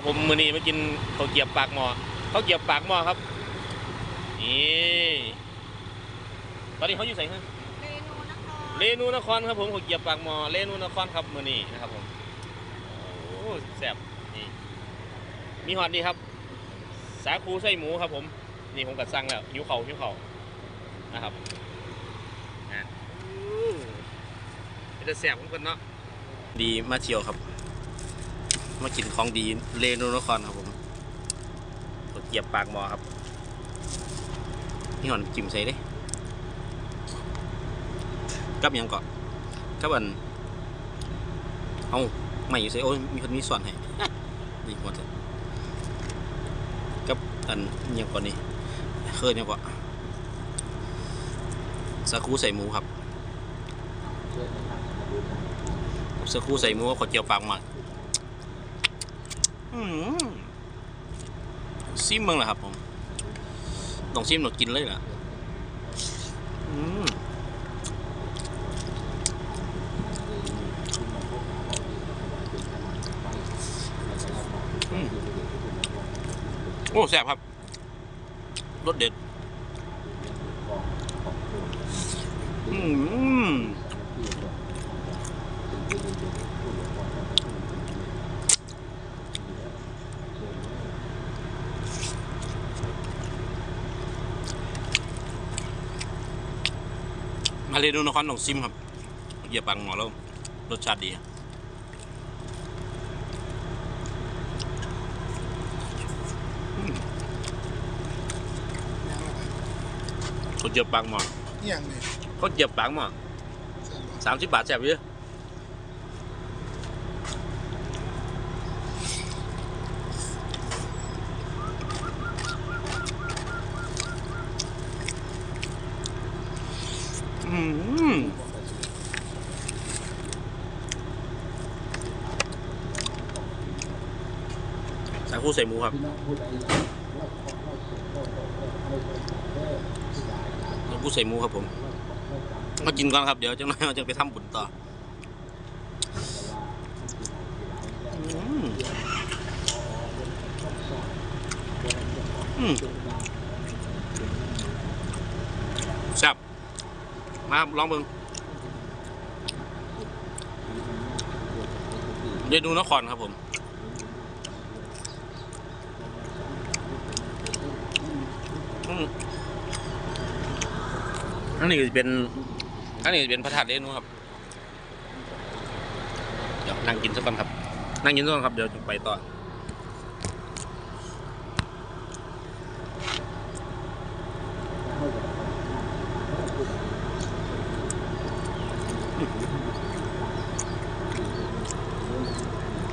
ครับผมมื้อนี้มากินข้าวเกรียบปากหม้อข้าวเกรียบปากหม้อครับนี่ตอนนี้เขาอยู่ไหนครับเมนูนครเรนูนครครับผมข้าวเกรียบปากหม้อเรนูนครครับมื้อนี้นะครับผมโอ้แซ่บนี่มีฮอตดีครับ สาคูไส้หมูครับผม นี่ผมกัดสั่งแล้วหิวเข่าวหิวเข่าวนะครับนะเป็นจะแซ่บเหมือนกันเนาะดีมาเที่ยวครับ มากินของดีเรนูนครครับผมข้าวเกรียบปากหม้อครับ นี่หอนจิ้มใส่เด้กับยังก่อนกับอันเอาไม่อยู่ใส่โอ้ยมีคนมีส่วนให้ดีหมดเลยกับอันยังก่อนนี่เคยเนี่ยก่อนสาคูใส่หมูครับสาคูใส่หมูกับข้าวเจียวปากหมักอืม ซิมเมืองเหรอครับผมต้องซิมหนดกินเลยเหรอโอ้แซ่บครับรสเด็ด อืม มาเรียนดูนครหนองซิมครับเหยียบปังหมอแล้วรสชาติดีครับเขาเหยียบปังหมอเอี่ยงนี่เขาเหยียบปังหมอแซ่บบ่สามสิบบาทแซ่บเยอะ สาคูใส่หมูครับสาคูใส่หมูครับผมมากินก่อนครับเดี๋ยวจังหน่อยเราจะไปทำบุญต่ออืมอืมแซ่บ มาครับลองเบิ่งเดี๋ยวดูนครครับผมอันนี้จะเป็น อันนี้เป็นพระธาตุเรนูครับ เดี๋ยวนั่งกินสักก่อนครับ นั่งกินสักก่อนครับ เดี๋ยวจะไปต่อ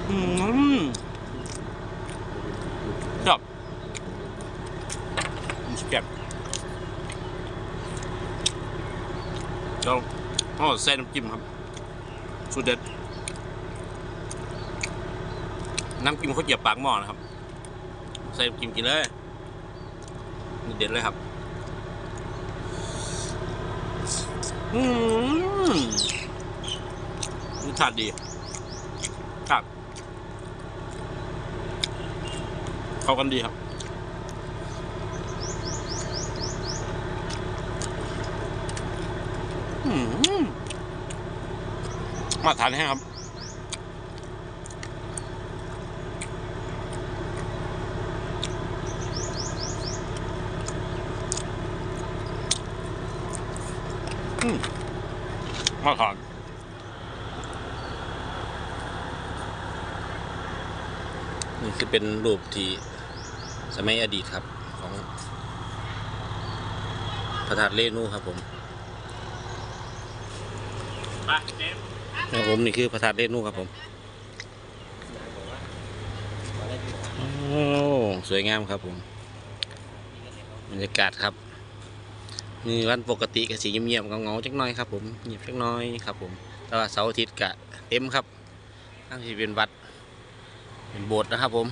อืมชอบเก็ตเดี๋ยวอ๋อใส่น้ำจิ้มครับสุดเด็ด น้ำจิ้มเขาเหยียบปากหม้อนะครับ ใส่น้ำจิ้มกินเลยนี่เด็ดเลยครับ อืมรสชาติดี ครับ เข้ากันดีครับมมาทานให้ครับมมาทานนี่คือเป็นรูปที่ สมัยอดีตครับของพระธาตุเรนูครับผมไปเจมครับผมนี่คือพระธาตุเรนูครับผมโอ้สวยงามครับผมบรรยากาศครับนี่วันปกติก็สีเงียบๆเงาๆจักหน่อยครับผมเงียบจักหน้อยครับผมแต่ว่าเสาร์อาทิตย์กะเต็มครับทั้งที่เป็นวัดเป็นโบสถ์นะครับผม